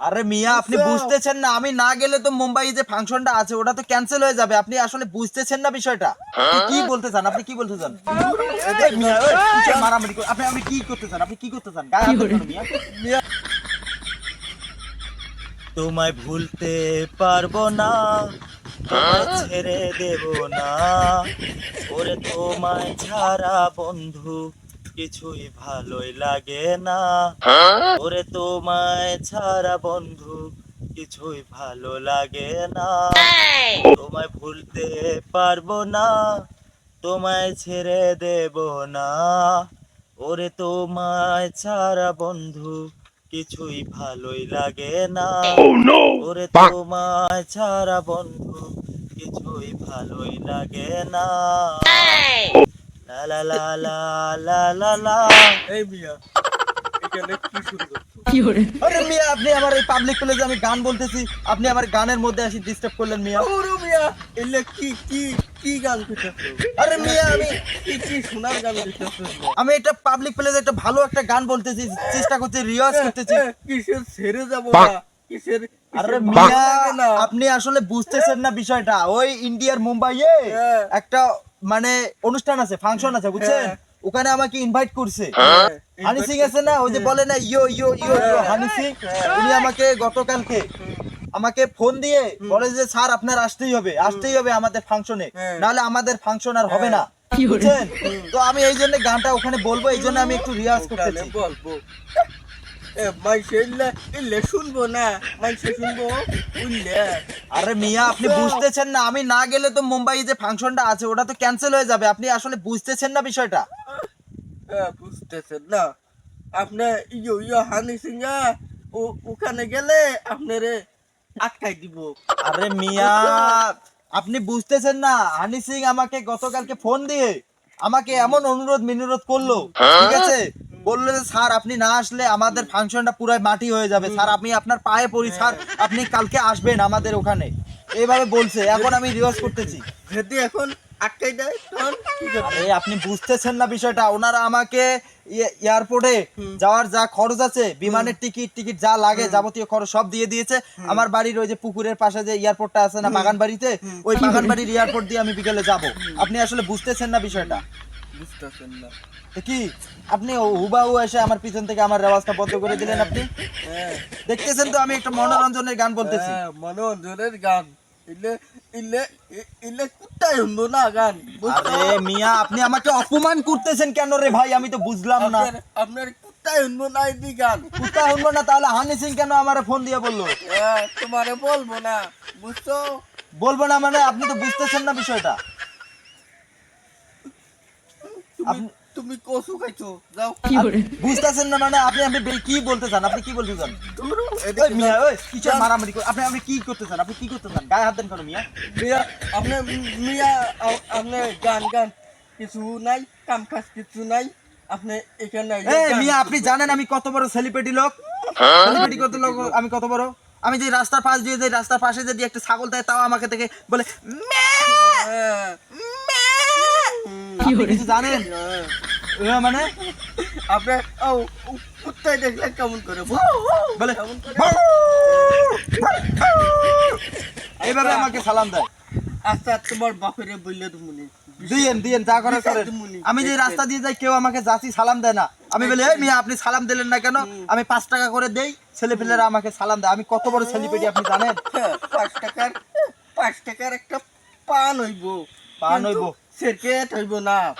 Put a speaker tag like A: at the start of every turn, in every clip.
A: আরে মিয়া আপনি বুঝতেছেন না আমি না গেলে তো মুম্বাই যে ফাংশনটা আছে ওটা তো ক্যান্সেল হয়ে যাবে। আপনি আসলে বুঝতেছেন না বিষয়টা? কি বলতে চান আপনি কি বলতে চান মিয়া, মারামারি আপনি আপনি কি করতে চান আপনি কি করতে চান মিয়া? তোমায় ভুলতে পারব না তোমায় ছেড়ে দেব না ওরে তোমায় ছাড়া বন্ধু কিছুই ভালোই লাগে না। ওরে তোমায় ছাড়া বন্ধু, কিছুই ভালো লাগে না। তোমায় ভুলতে পারব না, তোমায় ছেড়ে দেব না। ওরে তোমায় ছাড়া বন্ধু, কিছুই ভালোই লাগে না। ওরে তোমায় ছাড়া বন্ধু, কিছুই ভালোই লাগে না। লা লা লা লা লা লা
B: এই মিয়া এখানে কি শুরু করছ?
A: আরে মিয়া আপনি আমার এই পাবলিক প্লেসে আমি গান বলতেছি। আপনি আমার গানের মধ্যে এসে ডিস্টার্ব করলেন মিয়া।
B: ওরে মিয়া এলে কি কি কি গান
A: আরে মিয়া আমি
B: কি কি শোনার গান
A: আমি এটা পাবলিক প্লেসে একটা ভালো একটা গান বলতেছি চেষ্টা করছি রিয়াজ করতেছি।
B: কিসের ছেড়ে যাব না? কিসের
A: আরে মিয়া আপনি আসলে বুঝতেছেন না বিষয়টা। ওই ইন্ডিয়ার মুম্বাইয়ে। একটা মানে অনুষ্ঠান আছে ফাংশন আছে বুঝছেন?
B: হ্যাঁ।
A: ওখানে আমাকে ইনভাইট করছে।
B: হ্যাঁ,
A: হানি সিং আছে না? ওই যে বলে না ইয়ো ইয়ো ইয়ো ইয়ো হানি সিং উনি আমাকে গতকালকে আমাকে ফোন দিয়ে বলে যে স্যার আপনার আসতেই হবে আসতেই হবে আমাদের ফাংশনে
B: হ্যাঁ।
A: নাহলে আমাদের ফাংশন আর হবে না। বুঝছেন? তো আমি এই জন্য গানটা ওখানে বলব এই জন্য আমি একটু রিয়াজ
B: তাহলে
A: করতেছি।
B: বলব। এ মাইসে শুনব না? মাইসে শুনব? উল্লে।
A: আরে মিয়া আপনি বুঝতেছেন না আমি না গেলে তো মুম্বাই যে ফাংশনটা আছে ওটা তো ক্যান্সেল হয়ে যাবে। আপনি আসলে বুঝতেছেন না বিষয়টা?
B: বুঝতেছেন না। আপনি ইয়ো ইয়ো হানি সিংহা ও ওখানে গেলে আপনারে আটকাই দিব।
A: আরে মিয়া আপনি বুঝতেছেন না হানি সিং আমাকে গতকালকে ফোন দিয়ে আমাকে এমন অনুরোধ মিনুরোধ করল ঠিক আছে? বলল যে স্যার আপনি না আসলে আমাদের ফাংশনটা পুরাই মাটি হয়ে যাবে। স্যার আমি আপনার পায়ে পড়ি স্যার আপনি কালকে আসবেন আমাদের ওখানে। এইভাবে বলছে। এখন আমি রিওয়াজ করতেছি।
B: যদি এখন আটকাই দেয় তখন কি করবে?
A: আরে আপনি বুঝতেছেন না বিষয়টা। ওনারা আমাকে এ- এয়ারপোর্টে যাওয়ার যা খরচ আছে বিমানের টিকিট টিকিট যা লাগে যাবতীয় খরচ সব দিয়ে দিয়েছে। আমার বাড়ির ওই যে পুকুরের পাশে যে এয়ারপোর্টটা আছে না বাগান বাড়িতে ওই বাগান বাড়ির এয়ারপোর্ট দিয়ে আমি বিকেলে যাব। আপনি আসলে বুঝতেছেন না বিষয়টা।
B: বুঝতেছেন না।
A: কি? আপনি হুবাহু এসে আমার পিছন থেকে আমার রেওয়াজটা বন্ধ করে দিলেন আপনি?
B: হ্যাঁ।
A: দেখতেছেন তো আমি একটা মনোরঞ্জনের গান বলতেছি।
B: হ্যাঁ, মনোরঞ্জনের গান। ইলে ইলে ইলে কুত্তাই হলো না গান।
A: আরে মিয়া আপনি আমাকে অপমান করতেছেন কেন রে ভাই? আমি তো বুঝলাম না।
B: আপনার কুত্তাই হলো না এই গান।
A: কুত্তা শুনব না তাহলে হানি সিং কেন আমার ফোন দিয়ে বলল?
B: হ্যাঁ, তোমারে বলব না বুঝছ?
A: বলব না মানে আপনি তো বুঝতেছেন না বিষয়টা।
B: তুমি
A: আপনি-
B: তুমি কসু খাইছো যাও।
A: বুঝতেছেন না মানে আপনি আপনি কি বলতে চান? আপনি কি বলতে চান? মিয়া ওই কিসের মারামারি করে আপনি আপনি কি করতে চান? আপনি কি করতে চান? গায়ে হাত দেন কেন মিয়া?
B: মিয়া আপনি মিয়া আপনি গান গান কিছু নাই কাম কাজ কিছু নাই আপনি এখানে এই
A: মিয়া আপনি জানেন আমি কত বড় সেলিব্রিটি লোক। সেলিব্রিটি কত লোক আমি কত বড়? আমি যে রাস্তার পাশ দিয়ে যে রাস্তার পাশে যদি একটা ছাগল দেয় তাও আমাকে থেকে বলে "ম্যাঁ,
B: হ্যাঁ,
A: ম্যাঁ।" আপনি কিছু জানেন?
B: হ্যাঁ।
A: মানে?
B: আপনি ও, দেখলে কেমন করে?
A: বলে। এইভাবে আমাকে সালাম দেয়।
B: আচ্ছা তোমার বাপেরে বললে তুমি
A: দিয়েন দিয়েন যা করার করেন। আমি যে রাস্তা দিয়ে যাই কেউ আমাকে যাচ্ছি সালাম দেয় না। আমি বলি এই মিয়া আপনি সালাম দিলেন না কেন? আমি পাঁচ টাকা করে দেই ছেলে পেলেরা আমাকে সালাম দেয়। আমি কত বড় সেলিব্রিটি আপনি জানেন?
B: পাঁচ টাকার পাঁচ টাকার একটা পান হইব।
A: পান হইবো।
B: সেকেট হইব না।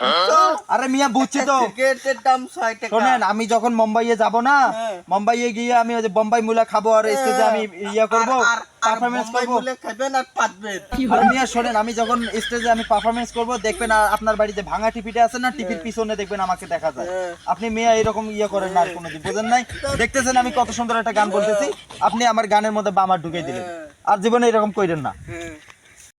A: আরে মিয়া বুঝছি তো।
B: সেকেটের দাম ছয় টাকা।
A: শোনেন আমি যখন মুম্বাইয়ে যাব না
B: হ্যাঁ।
A: মুম্বাইয়ে গিয়ে আমি ওই বোম্বাই মুলা খাব আর স্টেজে আমি ইয়া করব
B: আর- আর- আর
A: পারফরমেন্স
B: বোম্বাই
A: করব।
B: খাবেন আর পাতবেন।
A: আর মিয়া শোনেন আমি যখন স্টেজে আমি পারফরমেন্স করব দেখবেন আর আপনার বাড়িতে ভাঙা টিপিটা আছে না টিপির পিছনে দেখবেন আমাকে দেখা যায়।
B: হ্যাঁ।
A: আপনি মিয়া এরকম ইয়ে করেন না আর কোনোদিন বুঝেন নাই? দেখতেছেন আমি কত সুন্দর একটা গান বলতেছি? আপনি আমার গানের মধ্যে বামার ঢুকিয়ে দিলেন।
B: হ্যাঁ।
A: আর জীবনে এরকম কইরেন না।
B: হ্যাঁ।